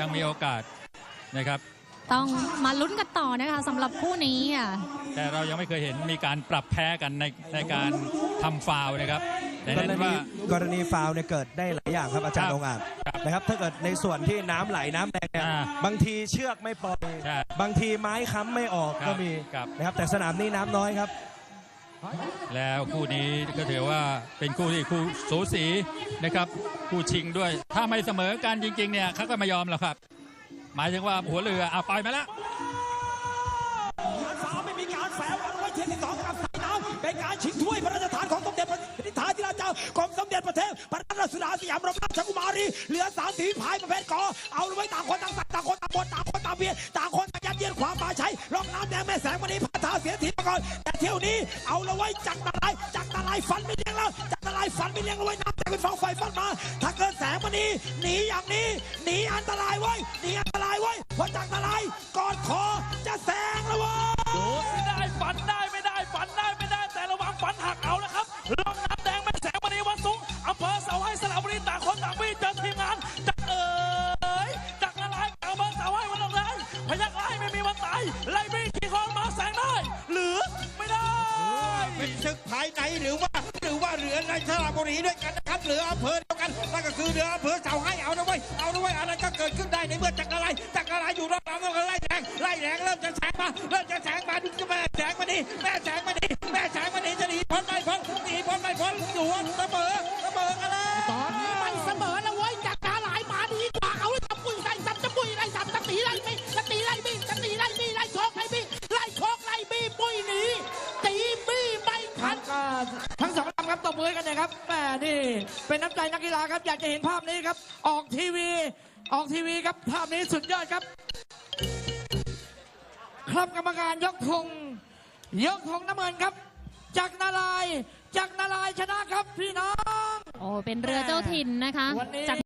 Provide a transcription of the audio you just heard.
ยังมีโอกาสนะครับ ต้องมาลุ้นกันต่อนะคะสำหรับคู่นี้อะแต่เรายังไม่เคยเห็นมีการปรับแพ้กันในในการทำฟาวล์นะครับแต่กรเน้นณีว่า กรณีฟาวล์เนี่ยเกิดได้หลายอย่างครับอาจารครัย์บองค์อาจครับนะครับ ถ้าเกิดในส่วนที่น้ำไหลน้ำแดงเนี่ยอ่าบางทีเชือกไม่ปล่อย ใช่บางทีไม้ค้ำไม่ออกครับก็มีครับ นะครับแต่สนามนี้น้ำน้อยครับ แล้วคู่นี้ก็ถือว่าเป็นคู่ที่คู่สูสีนะครับคู่ชิงด้วย ถ้าไม่เสมอกันจริงๆเนี่ยเขาก็ไม่ยอมหรอกครับ หมายถึงว่าหัวเรือเอาปล่อยมาแล้วการสามไม่มีการแฝงวันไว้เทียนที่สองกับสายน้ำเป็นการชิงถ้วยพระราชทานของสมเด็จพระนิธิธิราชเจ้ากรมสมเด็จพระเทพพระราชสุดาสยามรมราชกุมารีเหลือสามสีพายประเภทกอเอาไว้ต่างคนต่างสักต่างคนต่างบนต่างคนต่างเบียดต่างคนต่างยัดเยียดความป่าใช้ร่องน้ำแดงแม่แสงมณีพาเสียทีมาก่อน แต่เที่ยวนี้เอาละไว้จักรตะไลจักรตะไลฟันไม่เลี้ยงแล้วจักรตะไลฟันไม่เลี้ยงเอาไว้น้ำแต่เป็นฟองไฟฟันมา ถ้าเกิดแสงมณีหนีอย่างนี้หนีอันตรายไว้ยหนีอันตรายไว้ยเพราะจักรตะไลกอดคอ ไหนหรือว่าหรือว่าเรือในสระบุรีด้วยกันนะครับเรืออำเภอเดียวกันนั่นก็คือเรืออำเภอเสาให้เอานะเว้ยเอานะเว้ยอะไรก็เกิดขึ้นได้ในเมื่อจักรอะไรจักรอะไรอยู่รอบหลังก็ไล่แรงไล่แรงเริ่มจะแสงมาเริ่มจะแสงมาดูจะแม่แสงมาดิแม่แสงมาดิแม่แสงมาดิจะหนีพ้นไม่พ้นหนีพ้นไม่พ้นอยู่เสมอเสมอกันแล้ว ทั้งสองลำครับตบมือกันเลยครับแหมนี่เป็นน้ำใจนักกีฬาครับอยากจะเห็นภาพนี้ครับ ออกทีวี ออกทีวีครับภาพนี้สุดยอดครับ ครับกรรมการยกธงยกธงน้ำเงินครับ จากนารายณ์จากนารายณ์ชนะครับพี่น้อง โอ้เป็นเรือเจ้าถิ่นนะคะวันนี้ จาก